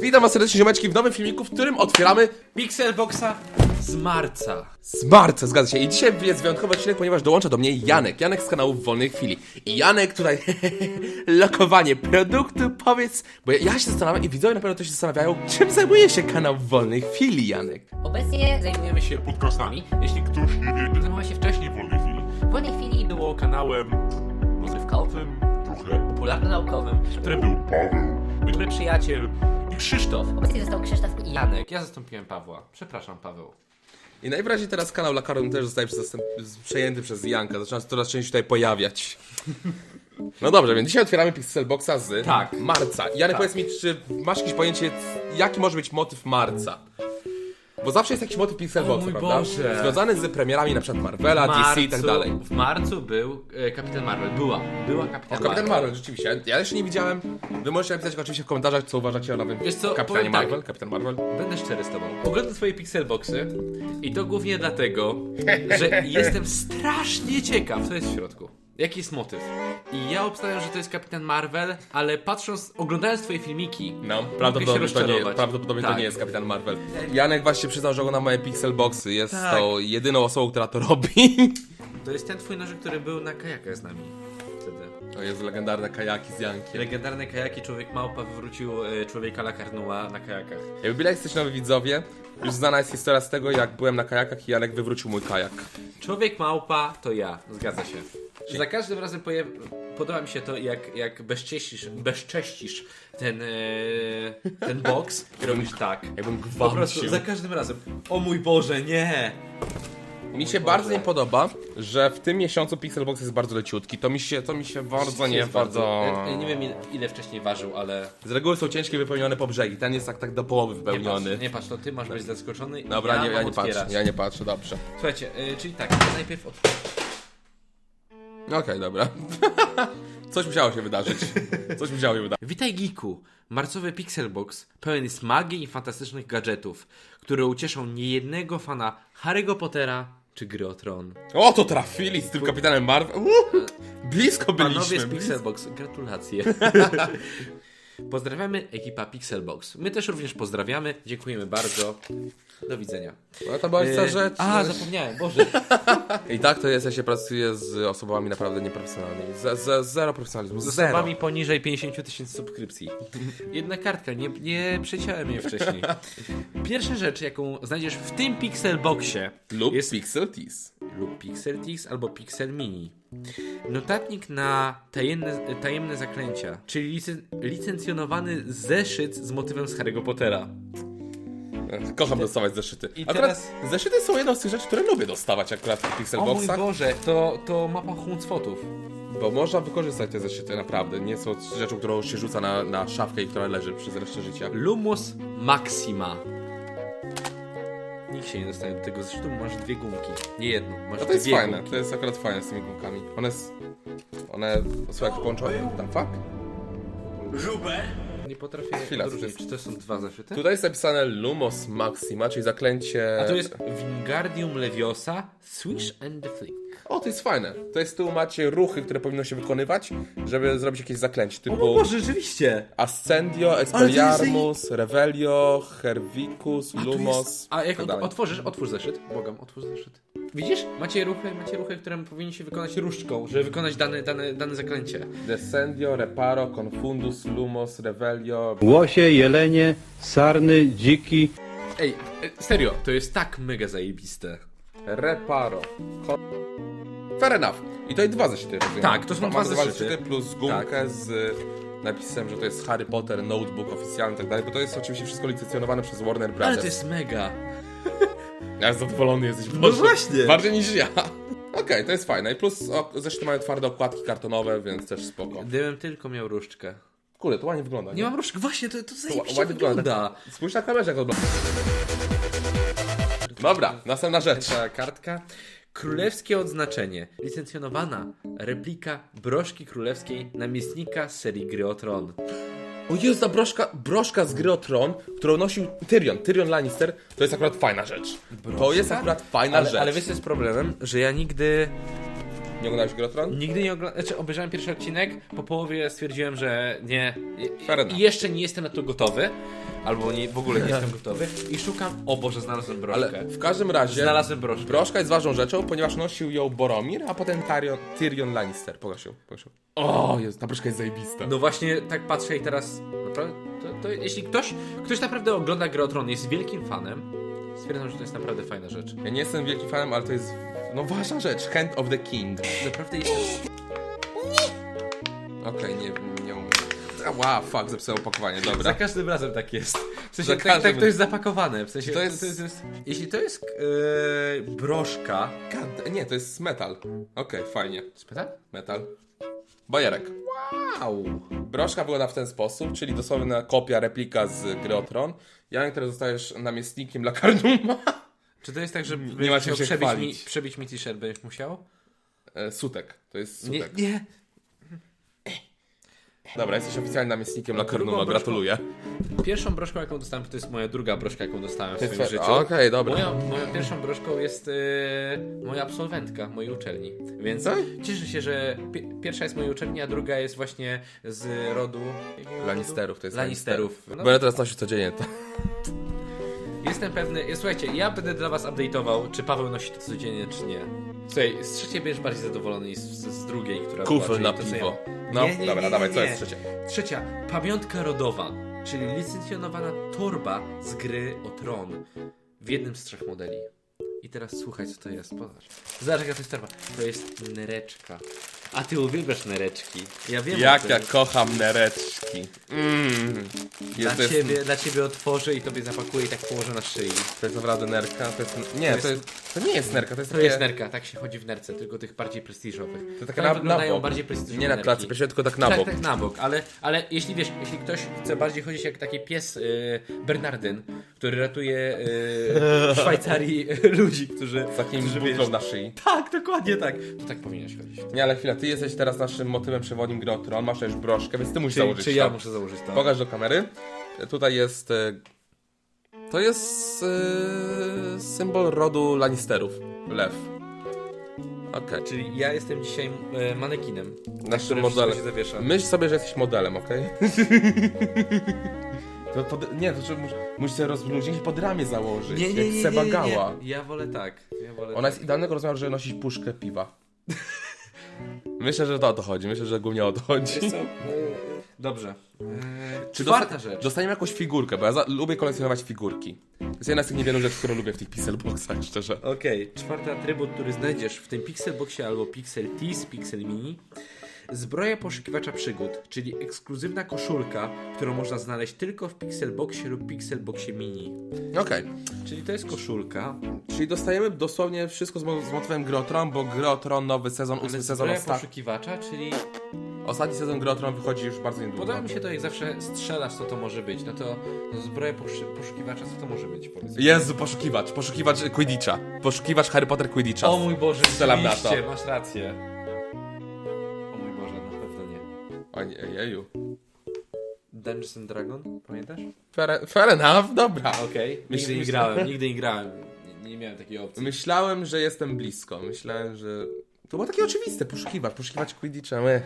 Witam was serdecznie, ziomeczki, w nowym filmiku, w którym otwieramy Pixelboxa z marca. z marca, zgadza się. I dzisiaj jest wyjątkowy odcinek, ponieważ dołącza do mnie Janek. Janek z kanału w Wolnej Chwili. I Janek tutaj, lokowanie produktu, powiedz, bo ja, ja się zastanawiam i widzowie na pewno też się zastanawiają, czym zajmuje się kanał w Wolnej Chwili, Janek. Obecnie zajmujemy się Podcastami. Jeśli ktoś nie wie, zajmował się wcześniej w wolnej chwili. w wolnej chwili Było kanałem rozrywkowym, popularno-naukowym. którym był Paweł, mój przyjaciel i Krzysztof. Obecnie został Krzysztof i Jan. Janek, ja zastąpiłem Pawła. Przepraszam, Paweł. I najwyraźniej teraz kanał Lakarem też zostaje przejęty przez Janka. Zaczyna się coraz częściej tutaj pojawiać. No dobrze, więc dzisiaj otwieramy Pixelboxa z Tak. marca. Janek, powiedz mi, czy masz jakieś pojęcie, jaki może być motyw marca? Bo zawsze jest jakiś motyw Pixelboxa, mój prawda? Boże. Związany z premierami na przykład Marvela, DC i tak dalej. W marcu był e, Kapitan Marvel. Była. Była Kapitan O, Kapitan Marvel, rzeczywiście. Ja jeszcze nie widziałem. Wy możecie napisać oczywiście w komentarzach, co uważacie o nowym Wiesz co, Kapitanie powiem tak. Marvel. Kapitan Marvel. Będę szczery z tobą. Oglądam twoje Pixelboxy i to głównie dlatego, że jestem strasznie ciekaw, co jest w środku. Jaki jest motyw? I ja obstawiam, że to jest Kapitan Marvel, ale patrząc, oglądając twoje filmiki, No, prawdopodobnie, to nie, rozczarować. prawdopodobnie to Tak. nie jest Kapitan Marvel. Janek właśnie przyznał, że ogląda moje Pixelboxy. Jest Tak. to jedyną osobą, która to robi. to jest ten twój nożyk, który był na kajakach z nami wtedy. To jest legendarne kajaki z Jankiem. Legendarne kajaki Człowiek Małpa wywrócił e, człowieka Lakarnua na kajakach. Jakby byli jesteś nowi widzowie, już znana jest historia z tego, jak byłem na kajakach i Janek wywrócił mój kajak. Człowiek Małpa to ja, zgadza się. Za każdym razem podoba mi się to, jak, jak bezcześcisz, bezcześcisz ten, e, ten box i robisz tak. Jakbym Po gwałcił. prostu za każdym razem. O mój Boże, nie! Mi się bardzo nie podoba, że w tym miesiącu Pixelbox jest bardzo leciutki. To mi się, to mi się bardzo nie Jest bardzo... Ja, nie wiem ile, wcześniej ważył, ale... Z reguły są ciężkie wypełnione po brzegi. Ten jest tak, tak do połowy Nie wypełniony. patrz, nie patrz, to ty masz być zaskoczony. Dobra, ja nie, ja mam nie patrzę, otwierać. ja nie patrzę, dobrze. Słuchajcie, y, czyli tak, ja najpierw od... Okej, dobra. Coś musiało się wydarzyć. Coś musiało się wydarzyć. Witaj Geeku! Marcowy Pixelbox pełen jest magii i fantastycznych gadżetów, które ucieszą niejednego fana Harry'ego Pottera czy gry o Tron. O, to trafili z tym kapitanem Marvel. Uuu, blisko Panowie byliśmy. z Pixelbox, gratulacje. Pozdrawiamy ekipa Pixelbox. My też również pozdrawiamy. Dziękujemy bardzo. Do widzenia. No to była ta E, rzecz. A, zapomniałem, Boże. I tak to jest, ja się pracuję z osobami naprawdę nieprofesjonalnymi. Z, z, zero profesjonalizmu. Z Zero. osobami poniżej 50 tysięcy subskrypcji. Jedna kartka, nie, nie przeciąłem jej wcześniej. Pierwsza rzecz, jaką znajdziesz w tym Pixelboxie Lub jest Pixel Tease. lub Pixel Tix albo Pixel Mini. Notatnik na tajemne, tajemne zaklęcia, czyli licen, licencjonowany zeszyt z motywem z Harry'ego Pottera. Kocham dostawać zeszyty. i Akurat teraz- zeszyty są jedną z tych rzeczy, które lubię dostawać akurat w tych O mój Pixelboxach. Boże, to, to mapa Huncfotów. Bo można wykorzystać te zeszyty, naprawdę. Nie są rzeczą, którą się rzuca na, na szafkę i która leży przez resztę życia. Lumos Maxima. Nikt się nie dostanie do tego zeszytu, masz dwie gumki. Nie jedną, masz No to jest dwie fajne, gumki. to jest akurat fajne z tymi gumkami. One, s- one są jak połączone. Tam fuck? Nie potrafię Chwila, odróżnić, czy to są dwa zeszyty? Tutaj jest napisane Lumos Maxima, czyli zaklęcie... A to jest Wingardium Leviosa, Swish and the Flick. O, to jest fajne. To jest tu macie ruchy, które powinno się wykonywać, żeby zrobić jakieś zaklęcie, typu... Boże, rzeczywiście! Ascendio, Expelliarmus, Revelio, Hervicus, Lumos. A jak tak otworzysz, otwórz zeszyt. Błagam, otwórz zeszyt. Widzisz? Macie ruchy, macie ruchy, które powinniście wykonać różdżką, żeby wykonać dane, dane, dane zaklęcie. Descendio, Reparo, Confundus, Lumos, Revelio. Łosie, jelenie, sarny, dziki. Ej, e, serio, to jest tak mega zajebiste. Reparo. Fair enough. I to i dwa zeszyty. rozumiem. Tak, to są dwa dwa zeszyty. Tak. plus gumkę z napisem, że to jest Harry Potter Notebook oficjalny i tak dalej, bo to jest oczywiście wszystko licencjonowane przez Warner Brothers. Ale to jest mega. Ja zadowolony jesteś, Boże. No właśnie. Bardziej niż ja. Okej, to jest fajne. I plus o, zeszyty mają twarde okładki kartonowe, więc też spoko. Gdybym tylko miał różdżkę. Kurde, to ładnie wygląda, nie? Nie mam różdżki, właśnie, to, to To zajebiście wygląda. Spójrz na kamerze, jak to wygląda. Dobra, następna rzecz. Ta kartka. Królewskie odznaczenie. Licencjonowana replika broszki królewskiej namiestnika z serii Gry o Tron. O jest ta broszka, broszka z gry o Tron, którą nosił Tyrion, Tyrion Lannister, to jest akurat fajna rzecz. To jest akurat fajna ale, rzecz. ale wiesz co jest problemem? Że ja nigdy Nie oglądałeś Grotron? Nigdy nie oglądałem, znaczy obejrzałem pierwszy odcinek, po połowie stwierdziłem, że nie. I, Fair enough. i jeszcze nie jestem na to gotowy, albo nie, w ogóle nie jestem gotowy. I szukam, o Boże, znalazłem broszkę. Ale w każdym razie... Znalazłem broszkę. Broszka jest ważną rzeczą, ponieważ nosił ją Boromir, a potem Tyrion, Tyrion Lannister. Pokaż ją. O, jest, ta broszka jest zajebista. No właśnie, tak patrzę i teraz naprawdę, to, to, jeśli ktoś, ktoś naprawdę ogląda Grę o Tron, jest wielkim fanem, stwierdzam, że to jest naprawdę fajna rzecz. Ja nie jestem wielkim fanem, ale to jest, no ważna rzecz. Hand of the King. Naprawdę jest... Okej, nie, nie umiem. Wow, fuck, zepsułem opakowanie, dobra. Za każdym razem tak jest. W sensie, Za tak, każdym- tak to jest zapakowane. W sensie, To jest- to jest, jeśli to jest e, broszka... God, nie, to jest metal. Okej, fajnie. Spytam? Metal. Bajerek. Wow. Broszka wygląda w ten sposób, czyli dosłowna kopia, replika z gry o Tron. Janek, teraz zostajesz namiestnikiem dla Karnuma. Czy to jest tak, że Nie będziesz ma czym musiał się przebić mi, przebić mi t-shirt, będziesz musiał? E, Sutek, to jest Nie, Sutek. nie. Dobra, jesteś oficjalnie namiestnikiem Drugą broszką- gratuluję. Pierwszą broszką, jaką dostałem, to jest moja druga broszka, jaką dostałem w swoim życiu. Okej, dobra. Moja, moją pierwszą broszką jest e, moja absolwentka mojej uczelni. Więc Tak? cieszę się, że pi pierwsza jest mojej uczelni, a druga jest właśnie z rodu. jakiego Lannisterów, to jest Lannisterów. Lannisterów. No, Będę teraz nosił codziennie to. Jestem pewny. ja- Słuchajcie, ja będę dla was update'ował, czy Paweł nosi to codziennie, czy nie. Słuchaj, z trzeciej będziesz bardziej zadowolony niż z, z drugiej, która była, Kufel czyli na to, co piwo. Ja... No, Nie, nie, dobra, nie, dawaj, nie, co nie. jest trzecie? Trzecia, pamiątka rodowa, czyli licencjonowana torba z gry o tron w jednym z trzech modeli. I teraz słuchaj, co to jest. Popatrz. Zobacz, jaka to jest torba. To jest nereczka. A ty uwielbiasz nereczki. Ja wiem. o Jak tym. ja kocham nereczki. Mmm. Dla ciebie, dla ciebie otworzę i tobie zapakuję i tak położę na szyi. To jest naprawdę nerka? To jest... Nie, To to, jest- jest... to nie jest nerka, to jest To takie... jest nerka, tak się chodzi w nerce, tylko tych bardziej prestiżowych. To taka Tak na, na wyglądają bok. bardziej prestiżowe Nie na nerki. klatce, piersiowej, tylko tak na tak, bok. tak na bok, ale, ale jeśli wiesz, jeśli ktoś chce bardziej chodzić jak taki pies y, Bernardyn, który ratuje y, w Szwajcarii ludzi, którzy... Z takim którzy, butlą wiesz- na szyi. Tak, dokładnie tak. To tak powinieneś chodzić. Nie, ale chwila, ty jesteś teraz naszym motywem przewodnim gry o Tron, masz też broszkę, więc ty musisz Czy, założyć czy to. ja muszę założyć to? Pokaż do kamery. Tutaj jest... e, To jest e, symbol rodu Lannisterów. Lew. Okej. Czyli ja jestem dzisiaj e, manekinem, na Naszym którym modelem. się zawiesza. Myśl sobie, że jesteś modelem, okej? To pod, nie, to mus- musisz sobie rozluźnić i pod ramię założyć, Nie, nie, jak nie, Seba nie, nie, Gała. Ja wolę tak. Ja wolę Ona jest idealnego rozmiaru, żeby nosić puszkę piwa. Myślę, że to o to chodzi, myślę, że głównie o to chodzi. Wiesz co? E, Dobrze. E, Czy czwarta dosta- rzecz. Dostaniemy jakąś figurkę, bo ja za- lubię kolekcjonować figurki. To jest jedna z tych niewielu rzeczy, które lubię w tych pixelboxach, szczerze. Okej, czwarty atrybut, który znajdziesz w tym Pixelboxie albo Pixel Tease, Pixel Mini. Zbroja poszukiwacza przygód, czyli ekskluzywna koszulka, którą można znaleźć tylko w Pixelboxie lub Pixelboxie Mini. Okej, Czyli to jest koszulka, czyli dostajemy dosłownie wszystko z, mo- z motywem Grotron, bo Grotron, nowy sezon, ósmy ale sezon, zbroja osta- poszukiwacza, czyli ostatni sezon Grotron wychodzi już bardzo niedługo. podoba mi się to jak zawsze strzelasz co to może być, no to no zbroja poszukiwacza co to może być, powiedz. Jezu, poszukiwacz, poszukiwacz Quidditcha. Poszukiwacz Harry Potter Quidditcha. O mój Boże, Strzelam na to. masz rację. Ojeju. Dungeons and Dragon, pamiętasz? Fair, fair enough, dobra. Okej, Myśl- nigdy nie grałem, nigdy nie grałem. Nie, nie miałem takiej opcji. Myślałem, że jestem blisko. Myślałem, że... To było takie oczywiste, poszukiwać, poszukiwać Quidditcha, my.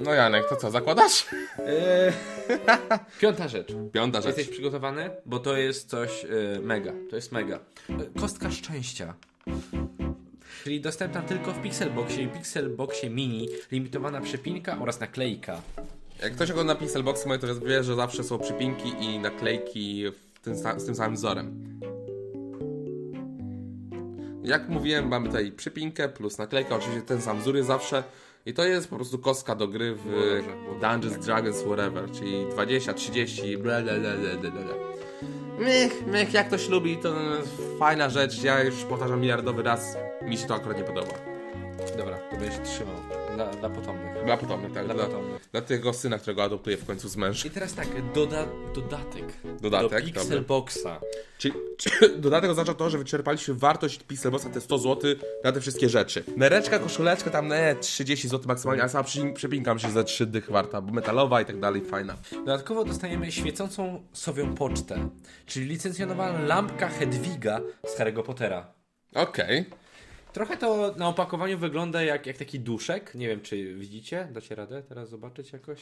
No Janek, to co, zakładasz? Eee, Piąta rzecz. Piąta rzecz. Jesteś przygotowany? Bo to jest coś e, mega. To jest mega. E, Kostka szczęścia. Czyli dostępna tylko w Pixelboxie i Pixelboxie Mini, limitowana przepinka oraz naklejka. Jak ktoś ogląda Pixelboxy moje, to wie, że zawsze są przypinki i naklejki tym, z tym samym wzorem. Jak mówiłem, mamy tutaj przypinkę plus naklejkę, oczywiście ten sam wzór jest zawsze. I to jest po prostu kostka do gry w. Dungeons, Dragons, whatever, czyli 20, 30, bla bla bla bla bla bla. Mych, mych, jak ktoś lubi, to fajna rzecz, ja już powtarzam miliardowy raz, mi się to akurat nie podoba. Dobra, to będziesz trzymał. Dla, dla potomnych. Dla potomnych, tak, Dla dla, potomnych. dla tego syna, którego adoptuje w końcu z mężem. I teraz tak, doda dodatek. Dodatek, do Pixelboxa. Czyli dodatek oznacza to, że wyczerpaliśmy wartość Pixelboxa te 100 zł na te wszystkie rzeczy. Nereczka, koszuleczka tam ne 30 zł maksymalnie, a sama przy- przepinka myślę, że za 3 dych warta, bo metalowa i tak dalej, fajna. Dodatkowo dostaniemy świecącą sowią pocztę, czyli licencjonowana lampka Hedwiga z Harry'ego Pottera. Okej. Trochę to na opakowaniu wygląda jak, jak taki duszek. Nie wiem, czy widzicie? Dacie radę teraz zobaczyć jakoś?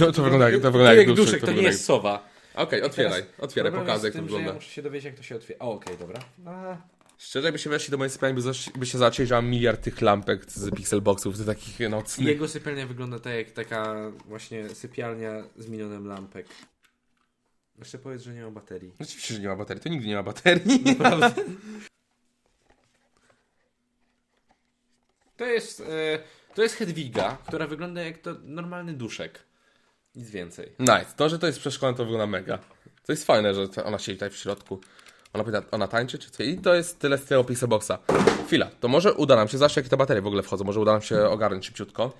No to wygląda jak, to wygląda jak jak duszek, duszek, to nie wygląda jest sowa. Okej, otwieraj, Teraz otwieraj, pokazuj jest jak to w tym, że Ja wygląda. muszę się dowiedzieć, jak to się otwiera. O, okej, dobra. A, Szczerze, jakbyście weszli do mojej sypialni, by, zobaczyli, że mam miliard tych lampek z Pixelboxów, z takich nocnych. Jego sypialnia wygląda tak jak taka właśnie sypialnia z milionem lampek. Jeszcze powiedz, że nie ma baterii. Oczywiście, że nie ma baterii, to nigdy nie ma baterii. To jest, e, to jest Hedwiga, która wygląda jak to normalny duszek. Nic więcej. Nice, to, że to jest przeszkolone, to wygląda mega. To jest fajne, że ona siedzi tutaj w środku. Ona, pyta, ona tańczy, czy co? I to jest tyle z tego Pixelboxa. Chwila, to może uda nam się, zawsze jakie te baterie w ogóle wchodzą, może uda nam się ogarnąć szybciutko.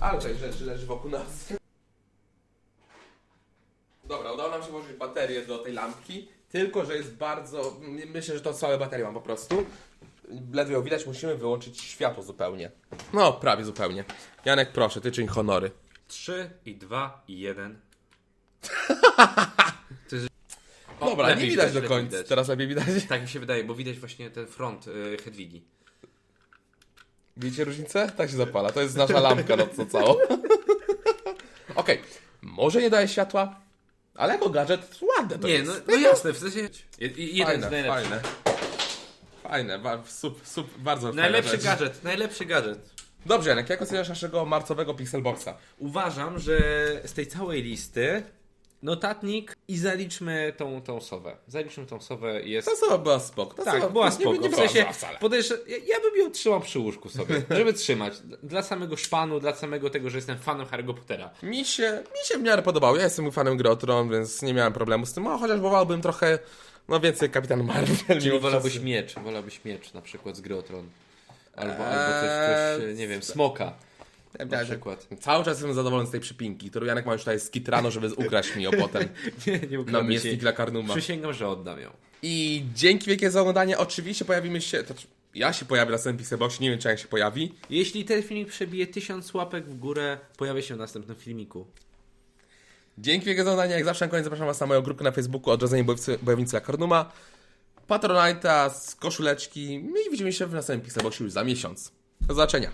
Ale tutaj rzeczy leży wokół nas. Dobra, udało nam się włożyć baterię do tej lampki, tylko że jest bardzo... Myślę, że to całe baterie mam po prostu. Ledwo ją widać, musimy wyłączyć światło zupełnie. No, prawie zupełnie. Janek, proszę, ty czyń honory. 3 i 2 i 1. Dobra, lepiej nie widać widać, do lepiej końca. widać. Teraz lepiej widać. Tak mi się wydaje, bo widać właśnie ten front y, Hedwigi. Widzicie różnicę? Tak się zapala. To jest nasza lampka nocno całą. Okej, może nie daje światła, ale jako gadżet ładne to Nie, jest. no, no jasne, w sensie je- jeden fajne, z najlepszych. fajne. Fajne, ba- sup, sup, bardzo Najlepszy fajna rzecz. gadżet, najlepszy gadżet. Dobrze, Janek, jak oceniasz naszego marcowego Pixelboxa? Uważam, że z tej całej listy notatnik i zaliczmy tą, tą sowę. Zaliczmy tą sowę jest... Ta sama była spoko. Ta Tak, sama- była nie- spoko. Nie, w była sensie, wcale. ja, ja bym ją trzymał przy łóżku sobie, żeby trzymać. Dla samego szpanu, dla samego tego, że jestem fanem Harry'ego Pottera. Mi się, mi się w miarę podobało. Ja jestem fanem gry o Tron, więc nie miałem problemu z tym. O, chociaż wolałbym trochę, no więcej Kapitan Marvel. Czyli wolałbyś miecz, wolałbyś miecz na przykład z gry Tron. Albo, Eee, albo coś, coś, nie wiem, smoka. Ja Na przykład. Cały czas jestem zadowolony z tej przypinki, którą Janek ma już tutaj skitrano, żeby ukraść mi ją potem. Nie, nie Na ukradnę miestnik dla Karnuma. Przysięgam, że oddam ją. I dzięki wielkie za oglądanie. Oczywiście pojawimy się. To, ja się pojawię na następnym Pixelboxie, nie wiem czy jak się pojawi. Jeśli ten filmik przebije tysiąc łapek w górę, pojawię się w następnym filmiku. Dzięki wielkie za oglądanie. Jak zawsze na koniec zapraszam Was na moją grupkę na Facebooku Odrodzenie Bojownicy dla Karnuma. Patronite'a z koszuleczki. No i widzimy się w następnym Pixelboxie już za miesiąc. Do zobaczenia.